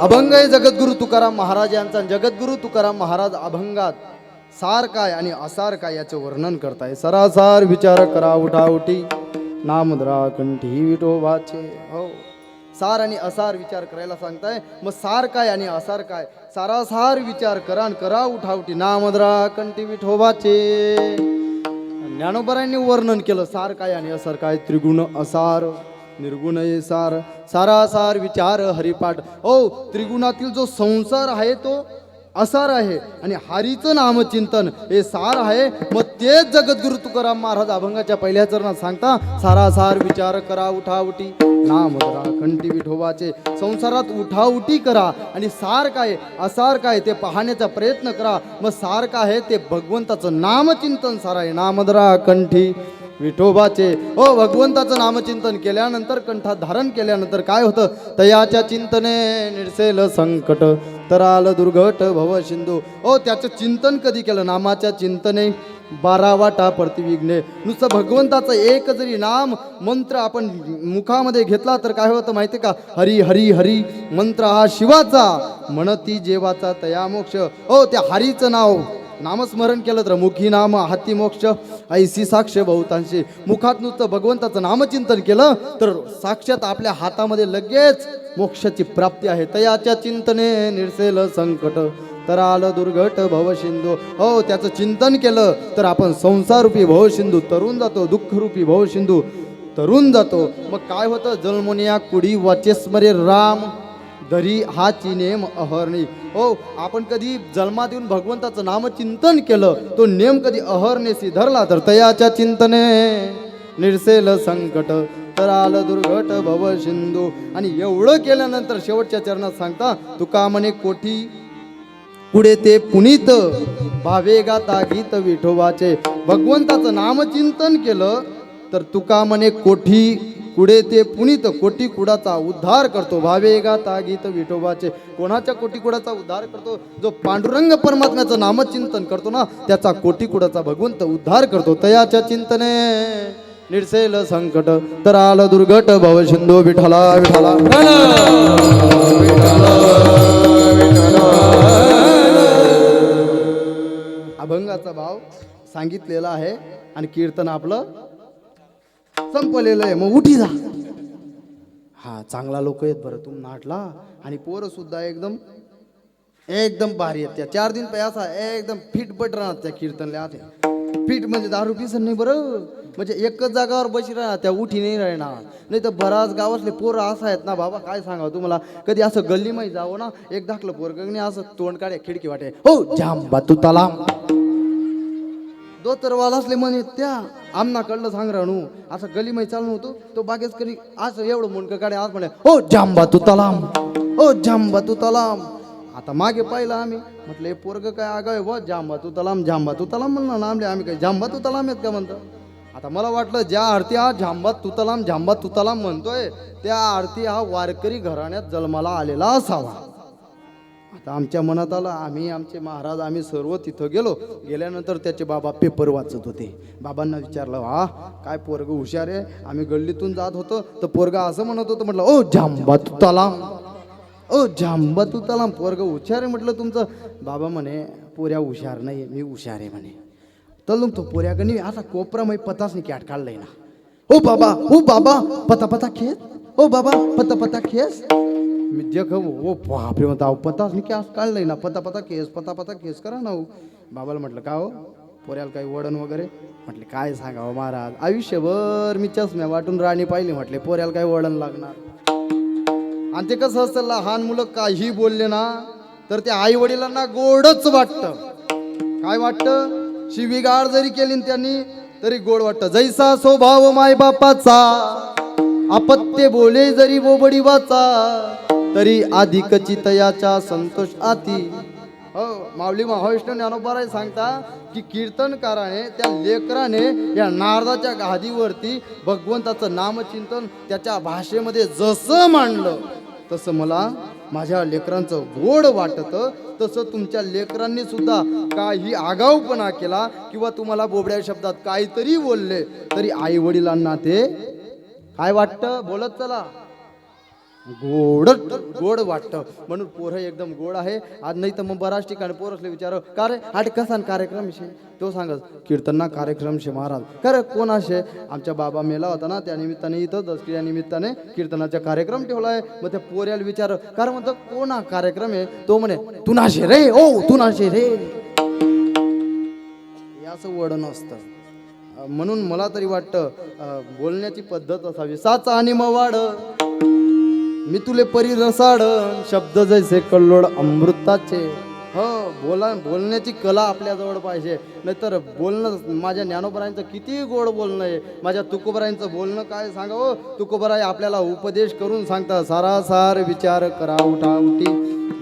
अभंग आहे जगद्गुरु तुकाराम महाराज यांचा. जगद्गुरु तुकाराम महाराज अभंगात सार काय आणि असार काय याचे वर्णन करताय. सरासार विचार करा उठाउठी नामद्रा कंठी विठोबाचे हो. सार आणि असार विचार करायला सांगताय. मग सार काय आणि असार काय? सारासार विचार करा आणि करा उठाउठी नामद्रा कंठी विठोबाचे ज्ञानोबरांनी वर्णन केलं सार काय आणि असार काय? त्रिगुण असार. निर्गुण सार सारासार विचार हरिपाठ. ओ त्रिगुणातील जो संसार आहे तो असार आहे आणि हरीचं नामचिंतन हे सार आहे. मग तेच जगद्गुरु तुकाराम महाराज अभंगाच्या पहिल्या चरणात सांगता सारासार विचार करा उठाउठी नाम धरा कंठी विठोबाचे. संसारात उठाउठी करा आणि सार काय असार काय ते पाहण्याचा प्रयत्न करा. मग सार काय आहे ते भगवंताचं नामचिंतन सार आहे. नामधरा कंठी विठोबाचे. ओ भगवंताचं नामचिंतन केल्यानंतर कंठात धारण केल्यानंतर काय होतं? तयाच्या चिंतने निरसेल संकट. तर आलं दुर्घट भव सिंधू. ओ त्याचं चिंतन कधी केलं? नामाच्या चिंतने बारा वाटा प्रतिविघ्ने. नुसतं भगवंताचं एक जरी नाम मंत्र आपण मुखामध्ये घेतला तर काय होतं माहिती का? हरी हरी हरी मंत्र हा शिवाचा. म्हणती जेवाचा तया मोक्ष ओ त्या हरीचं नाव नामस्मरण केलं तर मुखी नाम हाती मोक्ष ऐसी साक्ष बहुतांशी. मुखात नुसतं भगवंताचं नामचिंतन केलं तर साक्षात आपल्या हातामध्ये लगेच मोक्षाची प्राप्ती आहे. तयाच्या चिंतने निरसेल संकट. तर आलं दुर्घट भवसिंधू हो त्याचं चिंतन केलं तर आपण संसारूपी भवसिंधू तरुण जातो दुःखरूपी भवसिंधू तरुण जातो. मग काय होतं? जन्मोनिया कुडी वाचेस्मरे राम. धरी हा नेम अहरणी. हो आपण कधी जन्मात येऊन भगवंताचं नामचिंतन केलं तो नेम कधी अहरनेसी धरला तर तयाच्या चिंतने. निरसेल संकट तर आलं दुर्घट भव सिंधू. आणि एवढं केल्यानंतर शेवटच्या चरणात सांगता तुका म्हणे कोठी पुढे ते पुनीत. भावे गाता गीत विठोबाचे. भगवंताचं नामचिंतन केलं तर तुका म्हणे कोठी. कुडे ते पुनीत कोटी कुडाचा उद्धार करतो. भावे गाता गीत विठोबाचे. कोणाच्या कोटी कुडाचा उद्धार करतो? जो पांडुरंग परमात्म्याचं नामचिंतन करतो ना त्याचा कोटी कुडाचा भगवंत उद्धार करतो. तयाच्या चिंतने निरसेल संकट तर आलं दुर्घट भव शिंदो विठला विठला अभंगाचा भाव सांगितलेला आहे आणि कीर्तन आपलं संपलेलं आहे मग उठी जा. हा चांगला लोक आहेत बरं तुम नाटला. आणि पोरं सुद्धा एकदम एकदम भारी आहेत त्या. चार दिन पैसा एकदम फिट बट राहणार त्या कीर्तनल्या आते फिट म्हणजे दारू पिसन नाही बरं. म्हणजे एकच जागावर बशी राहणार त्या उठी नाही राहणार. नाही तर बराच गावातले पोरं असं आहेत ना बाबा काय सांगा तुम्हाला? कधी असं गल्लीमध्ये जावं ना एक धाकलं दाखलं नाही असं तोंड काढे खिडकी वाटे. हो जांबा तू तलाम दो तर असले म्हणे त्या आमना कळलं सांग राणू असं गलीमय चालू होतो. तो बागेच कधी असं एवढं मुंडकं काढे आज म्हणे हो जांबा तू तलाम हो जांबा तू तलाम. आता मागे पाहिलं आम्ही. म्हटलं हे पोरग काय आगाव आहे जांबा तू तलाम जांबा तू तलाम म्हणलं ना आमले आम्ही काय जांबा तू तलाम आहेत का म्हणतो? आता मला वाटलं ज्या आरती हा झांबा तुतलाम झांबा तुतलाम म्हणतोय त्या आरती हा वारकरी घराण्यात जन्माला आलेला असावा. आता आमच्या मनात आलं आम्ही आमचे महाराज आम्ही सर्व तिथं गेलो. गेल्यानंतर त्याचे बाबा पेपर वाचत होते. बाबांना विचारलं हा काय पोरग हुशार आहे? आम्ही गल्लीतून जात होतो. तर पोरगा असं म्हणत होतं म्हटलं ओ जांबा तू तलाम. ओ जांबा तू तलाम. पोरग हुशार आहे म्हटलं तुमचं. बाबा म्हणे पोऱ्या हुशार नाही मी हुशार आहे म्हणे. तर तो पोऱ्याकडे असा कोपरामध्ये पताच नाही कॅट काढलाय ना. ओ बाबा ओ बाबा पता पता खेस ओ हो बाबा पता पता खेस मी देख ओ बापरे म्हणता अहो पताच नाही कॅस काढलंय ना? पता पता केस पता पता केस करा ना हो. बाबाला म्हटलं का हो? पोऱ्याला काही वडण वगैरे? म्हटले काय सांगावं महाराज? आयुष्यभर मी चष्म्या वाटून राणी पाहिली म्हटले पोऱ्याला काय वडण लागणार? आणि ते कसं असतं लहान मुलं काही बोलले ना तर त्या आई वडिलांना गोडच वाटतं. काय वाटतं? शिवीगाळ जरी केली त्यांनी तरी गोड वाटतं. जैसा स्वभाव माय बापाचा अपत्य बोले जरी बोबडी वाचा तरी अधिक चितयाचा संतोष आती. हो माऊली महाविष्णू ज्ञानोबाराय सांगता की कीर्तनकाराने त्या लेकराने या नारदाच्या गादीवरती भगवंताचं नामचिंतन त्याच्या भाषेमध्ये जसं मांडलं तसं मला माझ्या लेकरांचं गोड वाटतं. तसं तुमच्या लेकरांनी सुद्धा काही आगाऊपणा केला किंवा तुम्हाला बोबड्या शब्दात काहीतरी बोलले तरी आई वडिलांना ते काय वाटतं? बोलत चला. गोड गोड वाटतं. म्हणून पोरं एकदम गोड आहे. आज नाही तर मग बऱ्याच ठिकाणी पोरसले विचार का रे आठ कसा कार्यक्रम शे तो सांगत कीर्तना कार्यक्रम शे महाराज. का रे कोण असे? आमच्या बाबा मेला होता ना त्या निमित्ताने इथं दसरी निमित्ताने कीर्तनाचा कार्यक्रम ठेवला आहे. मग त्या पोऱ्याला विचार कारण म्हणतो कोण हा कार्यक्रम आहे? तो म्हणे तू नाशे रे ओ तू नाशे रे. याचं वडण असतं. म्हणून मला तरी वाटतं बोलण्याची पद्धत असावी. साचा आणि मवाड. मी तुले परी रसाड शब्द जैसे कल्लोड अमृताचे. हो बोला बोलण्याची कला आपल्याजवळ पाहिजे. नाहीतर बोलणं माझ्या ज्ञानोबरायांचं किती गोड बोलणं आहे. माझ्या तुकोबरायांचं बोलणं काय सांगावं हो? तुकोबराय आपल्याला उपदेश करून सांगतात सारासार विचार करा उठा उठी.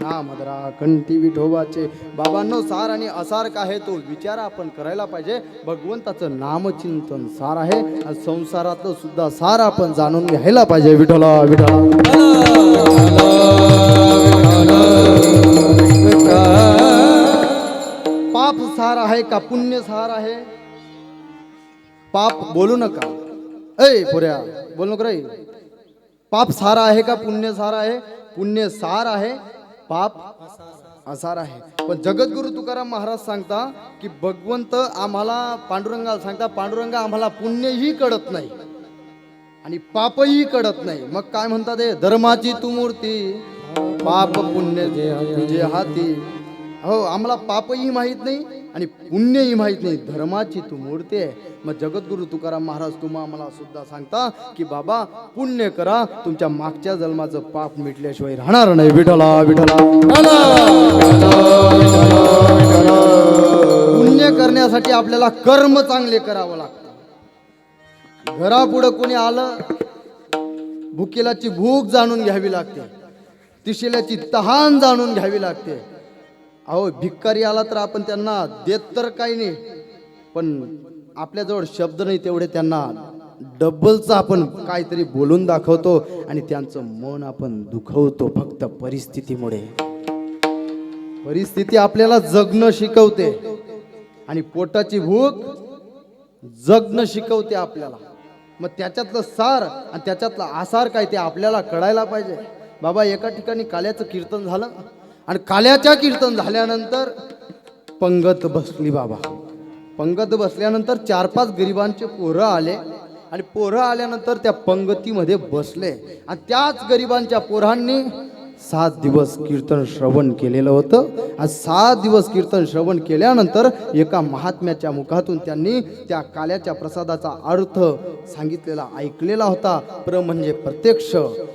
ना मदरा कंठी विठोबाचे. बाबांनो सार आणि असार काय आहे तो? विचार आपण करायला पाहिजे. भगवंताचं नामचिंतन सार आहे. आणि संसारातलं सुद्धा सार आपण जाणून घ्यायला पाहिजे. विठोला विठोला पाप सार आहे का पुण्य सार आहे? पाप बोलू नका. ऐ पुऱ्या बोलू नका रे. पाप सार आहे का पुण्य सार आहे? पुण्य सार आहे पाप असार आहे. पण जगद्गुरु तुकाराम महाराज सांगता की भगवंत आम्हाला पांडुरंगाला सांगता पांडुरंगा आम्हाला पुण्यही कळत नाही आणि पापही कळत नाही. मग काय म्हणतात धर्माची तू मूर्ती पाप पुण्य तुझे हाती. हो आम्हाला पापही माहीत नाही आणि पुण्यही माहीत नाही. धर्माची तू मूर्ती आहे. मग जगद्गुरु तुकाराम महाराज तुम्हा आम्हाला सुद्धा सांगता की बाबा पुण्य करा. तुमच्या मागच्या जन्माचं पाप मिटल्याशिवाय राहणार नाही. विठला विठला पुण्य करण्यासाठी आपल्याला कर्म चांगले करावं लागतं. घरापुढं कोणी आलं भुकेलाची भूक जाणून घ्यावी लागते. तिशिल्याची तहान जाणून घ्यावी लागते. अहो भिक्कारी आला तर आपण त्यांना देत तर काही नाही पण आपल्याजवळ शब्द नाही तेवढे त्यांना. डबलचं आपण काहीतरी बोलून दाखवतो आणि त्यांचं मन आपण दुखवतो फक्त परिस्थितीमुळे. परिस्थिती आपल्याला जगणं शिकवते आणि पोटाची भूक जगणं शिकवते आपल्याला. मग त्याच्यातलं सार आणि त्याच्यातला आसार काय ते आपल्याला कळायला पाहिजे. बाबा एका ठिकाणी काल्याचं कीर्तन झालं. आणि काल्याच्या कीर्तन झाल्यानंतर पंगत बसली बाबा. पंगत बसल्यानंतर चार पाच गरिबांचे पोरं आले आणि पोरं आल्यानंतर त्या पंगतीमध्ये बसले. आणि त्याच गरिबांच्या पोरांनी सात दिवस कीर्तन श्रवण केलेलं होतं. आज सात दिवस कीर्तन श्रवण केल्यानंतर एका महात्म्याच्या मुखातून त्यांनी त्या काल्याच्या प्रसादाचा अर्थ सांगितलेला ऐकलेला होता. प्र म्हणजे प्रत्यक्ष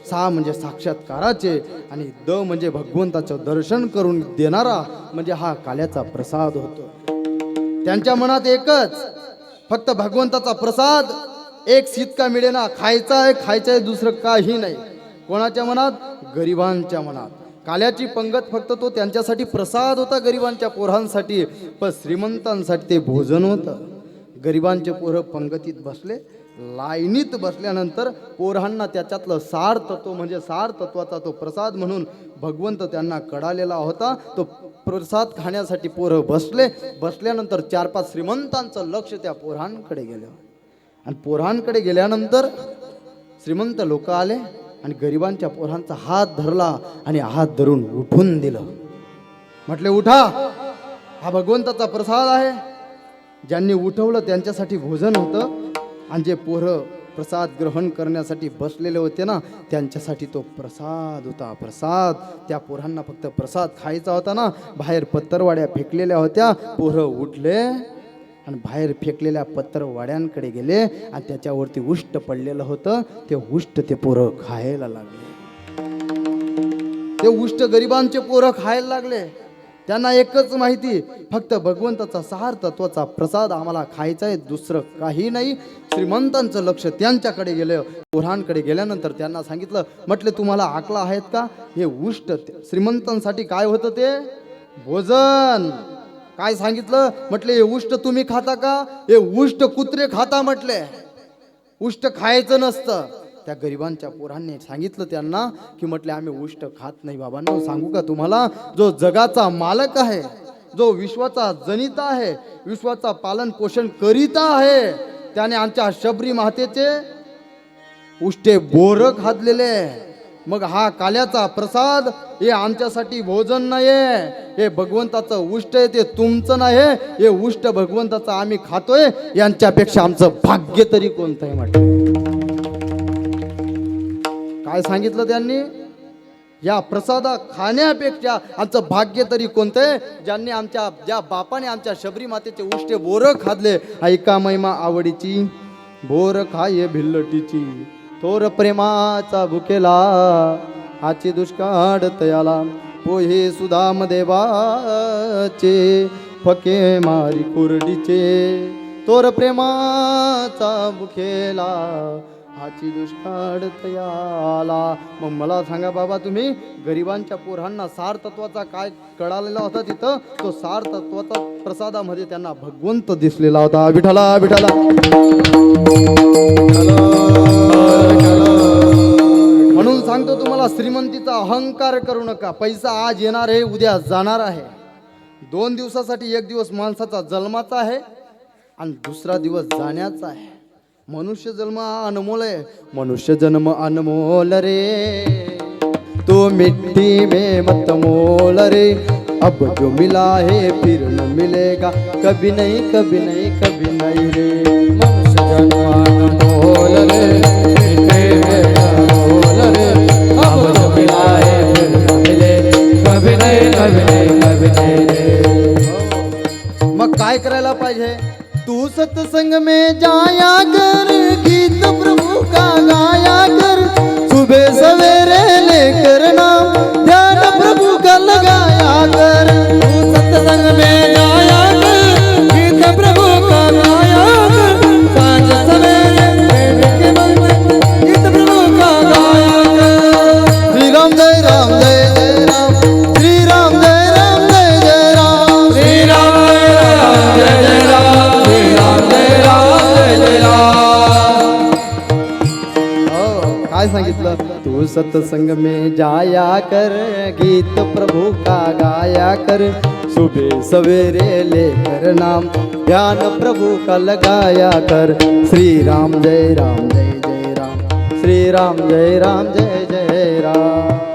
सा म्हणजे साक्षात्काराचे आणि द म्हणजे भगवंताचं दर्शन करून देणारा म्हणजे हा काल्याचा प्रसाद होतो. त्यांच्या मनात एकच फक्त भगवंताचा प्रसाद एक सितका मिळेना खायचा आहे खायचं आहे दुसरं काही नाही. कोणाच्या मनात? गरिबांच्या मनात. काल्याची पंगत फक्त तो त्यांच्यासाठी प्रसाद होता गरिबांच्या पोरांसाठी पण श्रीमंतांसाठी ते भोजन होतं. गरिबांचे पोरं पंगतीत बसले लाईनीत बसल्यानंतर पोरांना त्याच्यातलं सार तत्व म्हणजे सार तत्वाचा तो प्रसाद म्हणून भगवंत त्यांना कळालेला होता. तो प्रसाद खाण्यासाठी पोरं बसले बसल्यानंतर चार पाच श्रीमंतांचं लक्ष त्या पोरांकडे गेलं. आणि पोरांकडे गेल्यानंतर श्रीमंत लोक आले. आणि गरिबांच्या पोरांचा हात धरला आणि हात धरून उठून दिलं. म्हटले उठा. हा भगवंताचा प्रसाद आहे. ज्यांनी उठवलं त्यांच्यासाठी भोजन होतं. आणि जे पोरं प्रसाद ग्रहण करण्यासाठी बसलेले होते ना त्यांच्यासाठी तो प्रसाद होता. प्रसाद. त्या पोरांना फक्त प्रसाद खायचा होता ना. बाहेर पत्तरवाड्या फेकलेल्या होत्या. पोरं उठले. आणि बाहेर फेकलेल्या पत्रवाड्यांकडे गेले आणि त्याच्यावरती उष्ट पडलेलं होतं. ते उष्ट ते पोरं खायला लागले. ते उष्ट गरिबांचे पोरं खायला लागले. त्यांना एकच माहिती फक्त भगवंताचा सार तत्वाचा प्रसाद आम्हाला खायचा आहे दुसरं काही नाही. श्रीमंतांचं लक्ष त्यांच्याकडे गेलं. पोरांकडे गेल्यानंतर त्यांना सांगितलं म्हटले तुम्हाला आकला आहेत का? हे उष्ट श्रीमंतांसाठी काय होतं ते? भोजन. काय सांगितलं? म्हटले हे उष्ट तुम्ही खाता का? हे उष्ट कुत्रे खाता म्हटले. उष्ट खायचं नसतं. त्या गरिबांच्या पोरांनी सांगितलं त्यांना की म्हटले आम्ही उष्ट खात नाही बाबांना. सांगू का तुम्हाला? जो जगाचा मालक आहे जो विश्वाचा जनिता आहे विश्वाचा पालन पोषण करीता आहे त्याने आमच्या शबरी मातेचे उष्टे बोर खादलेले मग हा काल्याचा प्रसाद हे आमच्यासाठी भोजन नाही हे भगवंताचं उष्ट आहे ते तुमचं नाही. हे उष्ट भगवंताचं आम्ही खातोय. यांच्यापेक्षा आमचं भाग्य तरी कोणतं आहे म्हटलं? काय सांगितलं त्यांनी? या प्रसादा खाण्यापेक्षा आमचं भाग्य तरी कोणतं आहे? ज्यांनी आमच्या ज्या बापाने आमच्या शबरी मातेचे उष्टे बोर खादले ऐका महिमा आवडीची बोर खाये भिल्लटीची. थोर प्रेमाचा भुकेला हाची दुष्काळ तयाला. पोहे सुदाम देवाचे फके मारी कुरडीचे. तोर प्रेमाचा भुकेला हाची दुष्काळ तयाला. मग मला सांगा बाबा तुम्ही गरिबांच्या पोरांना सार तत्वाचा काय कळालेला होता तिथं? तो सार तत्वाचा प्रसादामध्ये त्यांना भगवंत दिसलेला होता. विठाला विठाला सांगतो तुम्हाला श्रीमंतीचा अहंकार करू नका. पैसा आज येणार आहे उद्या जाणार आहे. दोन दिवसासाठी एक दिवस माणसाचा जन्माचा आहे आणि दुसरा दिवस जाण्याचा आहे. मनुष्य जन्म अनमोल आहे. मनुष्य जन्म अनमोल रे. तो मिट्टी में मत मोल रे. अब जो मिला है फिर न मिलेगा. कभी नहीं कभी नहीं कभी नहीं रे. मनुष्य जन्म अनमोल रे. तू सत्संग में जाया कर, गीत प्रभु का गाया कर। सुबह सवेरे लेकर नाम ध्यान प्रभु का लगाया कर। तू सत्संग में जाया संत संग में जाया कर गीत प्रभु का गाया कर। सुबह सवेरे लेकर नाम ध्यान प्रभु का लगाया कर। श्री राम जय राम जय जय राम। श्री राम जय राम जय जय राम।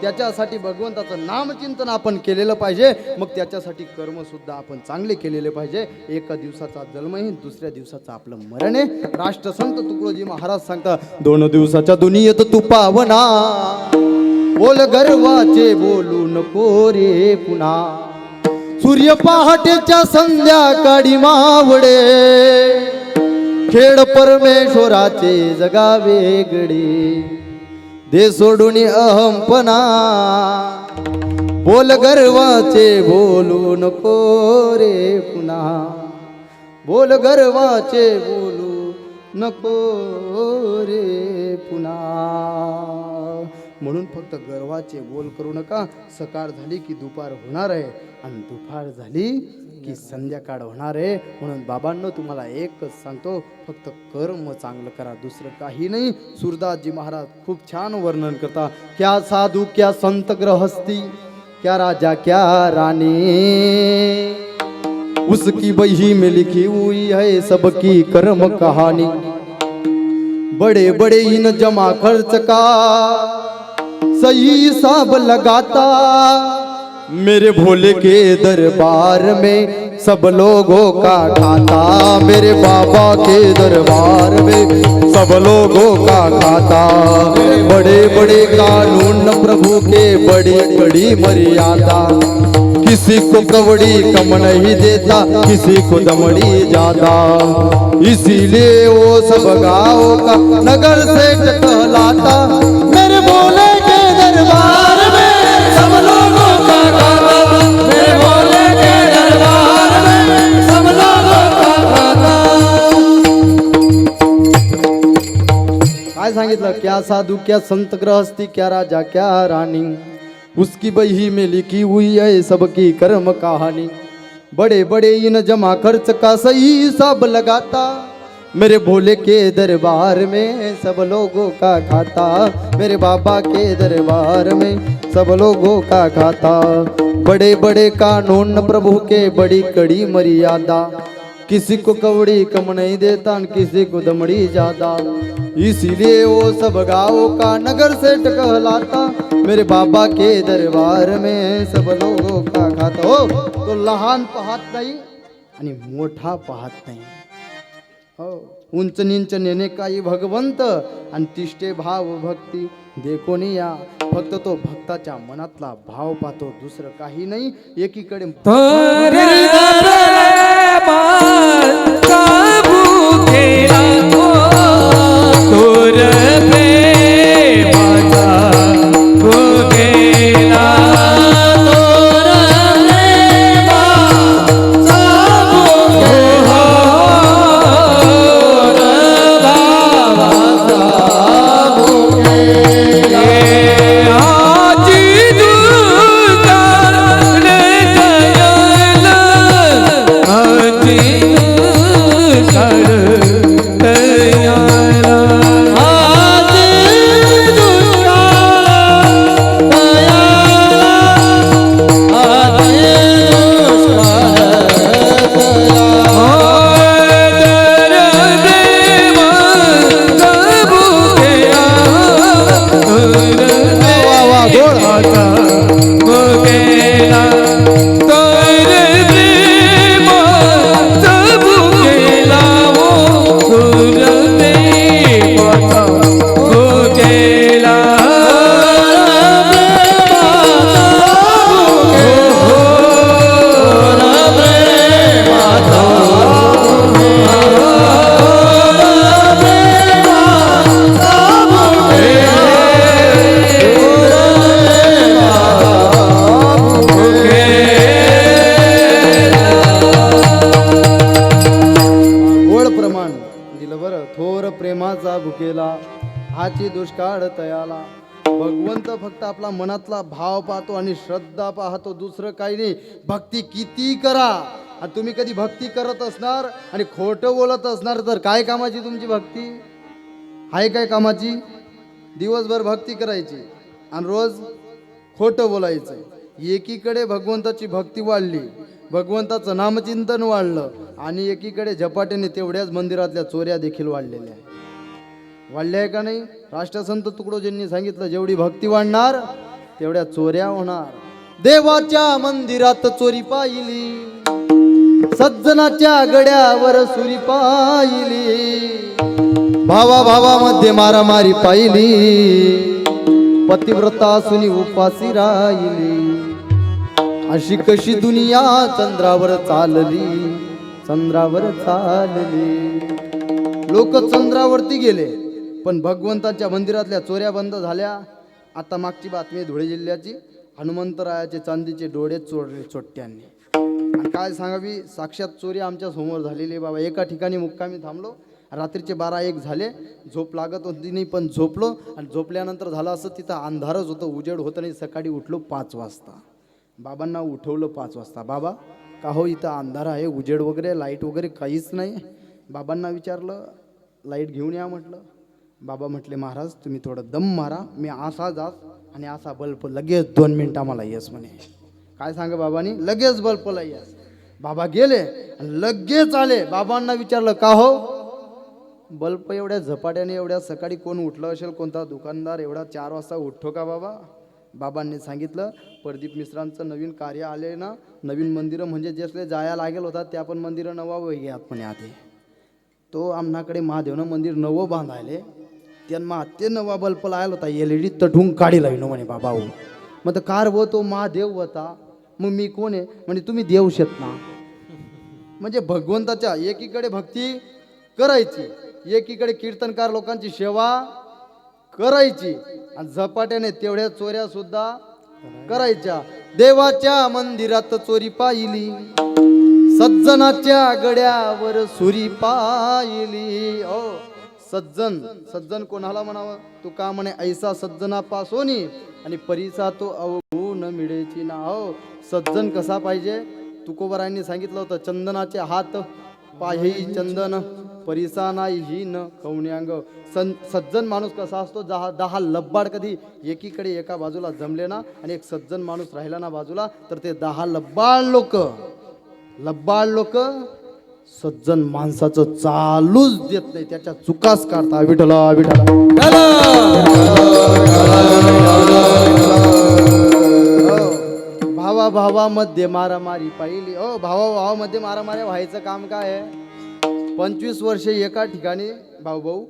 त्याच्यासाठी भगवंताचं नामचिंतन आपण केलेलं पाहिजे. मग त्याच्यासाठी कर्मसुद्धा आपण चांगले केलेले पाहिजे. एका दिवसाचा जन्म आहे दुसऱ्या दिवसाचं आपलं मरण आहे राष्ट्रसंत तुकडोजी महाराज सांगतात दोन दिवसाच्या दुनियेत तू पावना. बोल गर्वाचे बोलू नको रे पुन्हा. सूर्य पहाटेच्या संध्याकाळी मावडे खेड परमेश्वराचे जगा वेगळे दे सोडून अहमपणा बोल गर्वाचे बोलू नको रे पुन्हा बोल गर्वाचे बोलू नको रे पुन्हा म्हणून फक्त गर्वाचे बोल करू नका. सकाळ झाली की दुपार होणार आहे. आणि दुपार झाली की संध्याकाळ होणार आहे. म्हणून बाबांनो तुम्हाला एकच सांगतो फक्त कर्म चांगलं करा दुसरं काही नाही. सुरदासजी महाराज खूप छान वर्णन करता क्या साधू क्या संत ग्रहस्थी क्या राजा क्या रानी? उसकी बही में लिखी हुई है सबकी कर्म कहानी। बड़े बड़े इन जमा खर्च का सही हिसाब लगाता। मेरे भोले के दरबार में सब लोगों का खाता, मेरे बाबा के दरबार में सब लोगों का खाता। बड़े बड़े कानून प्रभु के बड़ी बड़ी मर्यादा। किसी को कवड़ी कम नहीं देता, किसी को दमड़ी ज़्यादा। इसीलिए वो सब गाँव का नगर से कहलाता, मेरे भोले के दरबार सांगितलं क्या साधू, क्या संत गृहस्थी, क्या राजा, क्या रानी? उसकी बही में लिखी हुई है सबकी कर्म कहानी। बड़े बड़े इन जमा खर्च का सही हिसाब लगाता। मेरे भोले के दरबार में सब लोगों का खाता। मेरे बाबा के दरबार में सब लोगों का खाता। बड़े बड़े कानून प्रभु के बड़ी कड़ी मर्यादा। किसी को कवड़ी कम नहीं देता और किसी को दमड़ी ज़्यादा। इसीलिए वो सब गाँव का नगर सेठ कहलाता। मेरे बाबा के दरबार में सब लोगों का खाता। हो तो लहान पाहत नाही मोठा पाहत नाही। हो उंच निंच नेणे काही भगवंत आणि भाव भक्ती। देखोनी या फक्त तो भक्ताच्या मनातला भाव पाहतो दुसरं काही नाही एकीकडे हाची दुष्काळ तयाला. भगवंत फक्त आपला मनातला भाव पाहतो आणि श्रद्धा पाहतो दुसरं काही नाही. भक्ती किती करा. आणि तुम्ही कधी भक्ती करत असणार आणि खोटं बोलत असणार तर काय कामाची तुमची भक्ती? आहे काय कामाची? दिवसभर भक्ती करायची आणि रोज खोटं बोलायचं. एकीकडे भगवंताची भक्ती वाढली भगवंताचं नामचिंतन वाढलं आणि एकीकडे झपाट्याने तेवढ्याच मंदिरातल्या चोऱ्या देखील वाढलेल्या वाढले आहे का नाही? राष्ट्रसंत तुकडोजींनी सांगितलं जेवढी भक्ती वाढणार तेवढ्या चोऱ्या होणार. देवाच्या मंदिरात चोरी पाहिली सज्जनाच्या गड्यावर सुरी पाहिली भावा भावामध्ये मारामारी पाहिली पतिव्रता सुनी उपासी राहिली. अशी कशी दुनिया चंद्रावर चालली चंद्रावर चालली. लोक चंद्रावरती गेले. पण भगवंताच्या मंदिरातल्या चोऱ्या बंद झाल्या. आता मागची बातमी आहे धुळे जिल्ह्याची. हनुमंतरायाचे चांदीचे डोळे चोरले चोट्ट्यांनी आणि काय सांगावी? साक्षात चोरी आमच्यासमोर झालेली आहे बाबा. एका ठिकाणी मुक्कामी थांबलो. रात्रीचे बारा एक झाले. झोप लागत होती नाही पण झोपलो. आणि झोपल्यानंतर झालं असं तिथं अंधारच होतं. उजेड होतं नाही सकाळी उठलो पाच वाजता. बाबांना उठवलं पाच वाजता. बाबा का हो इथं अंधार आहे? उजेड वगैरे लाइट वगैरे काहीच नाही. बाबांना विचारलं लाइट घेऊन या म्हटलं. बाबा म्हटले महाराज तुम्ही थोडं दम मारा मी असा जास आणि असा बल्ब लगेच दोन मिनटं आम्हाला येस म्हणे. काय सांगा बाबानी? लगेच बल्बला येस. बाबा गेले लगेच आले. बाबांना विचारलं का हो? बल्ब एवढ्या झपाट्याने एवढ्या सकाळी कोण उठलं असेल? कोणता दुकानदार एवढा चार वाजता उठतो का बाबा? बाबांनी सांगितलं प्रदीप मिश्रांचं नवीन कार्य आले ना नवीन मंदिरं म्हणजे जसले जाया लागेल होता त्या पण मंदिरं नवा घ्यात म्हणे आधी. तो आमनाकडे महादेवनं मंदिर नवं बांधायले. त्यांना ते नवा बल्ब लायला होता एल ई डी तठून काढी लाईन म्हणे बाबा हो. मग तर कार व तो महादेव होता. मग मी कोण आहे? म्हणजे तुम्ही देऊ शेत ना. म्हणजे भगवंताच्या एकीकडे भक्ती करायची एकीकडे कीर्तनकार लोकांची सेवा करायची आणि झपाट्याने तेवढ्या चोऱ्या सुद्धा करायच्या. देवाच्या मंदिरात चोरी पाहिली सज्जनाच्या गड्यावर सुरी पाहिली. ओ सज्जन सज्जन कोणाला म्हणावं? तू का म्हणे ऐसा सज्जना पासोनी आणि परीचा तो अवगुण मिळेची ना हो सज्जन कसा पाहिजे? तुकोबरायांनी सांगितलं होतं चंदनाचे हात पाही चंदन परिसा नाही ही न कवण्यांग. सं सज्जन माणूस कसा असतो? दहा दहा लब्बाड कधी एकीकडे एका बाजूला जमले ना आणि एक सज्जन माणूस राहिला ना बाजूला तर ते दहा लब्बाड लोक. लब्बाड लोक सज्जन माणसाचं चालूच देत नाही. त्याच्या चुकाच काढता. विठला विठला हो, भावा भावामध्ये मारामारी पाहिली. हो भावा भावामध्ये मारामारी व्हायचं काम काय आहे? पंचवीस वर्षे एका ठिकाणी भाऊ भाऊ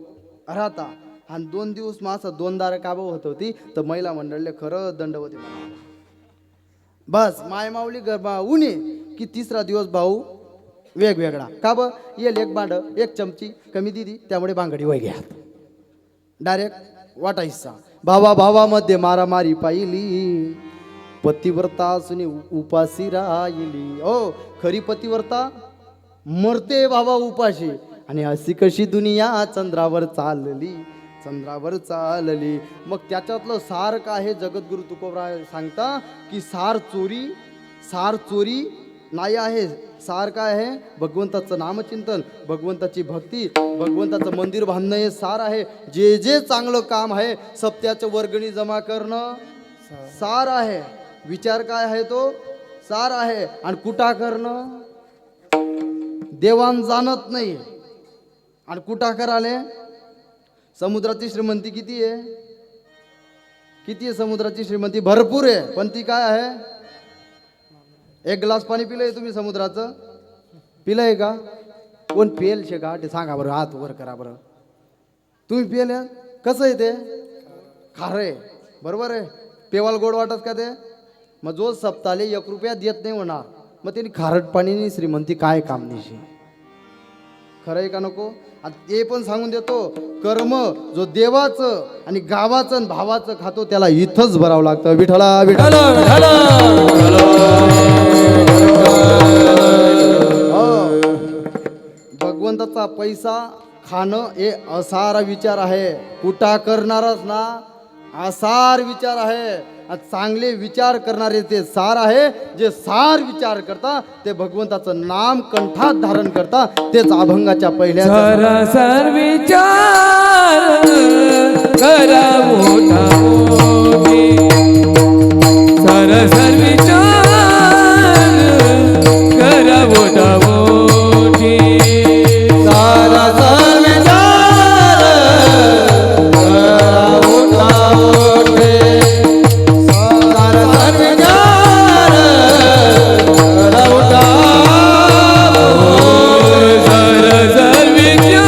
राहता. आणि दोन दिवस मासा दोन दार काबा होत होती. तर महिला मंडळले खरं दंडवती. बस माय माऊली गरबा उन्हे की तिसरा दिवस भाऊ वेगवेगळा. का ब येल एक बांड एक चमची कमी दिली त्यामुळे बांगडी वय घ्या. डायरेक्ट वाटा हिस्सा भावा भावामध्ये मारामारी पाहिली. पतिव्रता असून उपाशी राहिली. ओ खरी पतिव्रता? मरते बाबा उपाशी. आणि अशी कशी दुनिया चंद्रावर चालली? चंद्रावर चालली. मग त्याच्यातलं सार काय आहे? जगद्गुरु तुकोबराय सांगता की सार चोरी सार चोरी नाही आहे. सार काय आहे? भगवंताचं नामचिंतन भगवंताची भक्ती भगवंताचं मंदिर बांधणं हे सार आहे. जे जे चांगलं काम आहे सप्त्याचं वर्गणी जमा करणं सार आहे. विचार काय आहे तो? सार आहे. आणि कुठा करणं? देवान जाणत नाही. आणि कुठा कराले? समुद्राची श्रीमंती किती आहे? किती आहे समुद्राची श्रीमंती? भरपूर आहे. पण ती काय आहे? एक ग्लास पाणी पिलंय तुम्ही समुद्राचं? पिलंय का? कोण पियल शे का ते सांगा बरं हात वर करा बरं. तुम्ही पिएल कसं आहे ते? खारं आहे. बरोबर आहे? पेवाल गोड वाटत का ते? मग जो सप्ताले एक रुपया देत नाही होणार मग त्यांनी खारट पाणीनी श्रीमंती काय काम नाही खरं आहे का नको? आणि ते पण सांगून देतो कर्म जो देवाचं आणि गावाचं आणि भावाचं खातो त्याला इथंच भरावं लागतं. विठला विठला श्रीमंताचा पैसा खाणं हे असार विचार आहे. कुठा करणारच ना. असार विचार आहे. चांगले विचार करणारे ते सार आहे जे सार विचार करता ते भगवंताचं नाम कंठात धारण करता तेच अभंगाच्या पहिल्या सर विचार करा मोठा सर विचार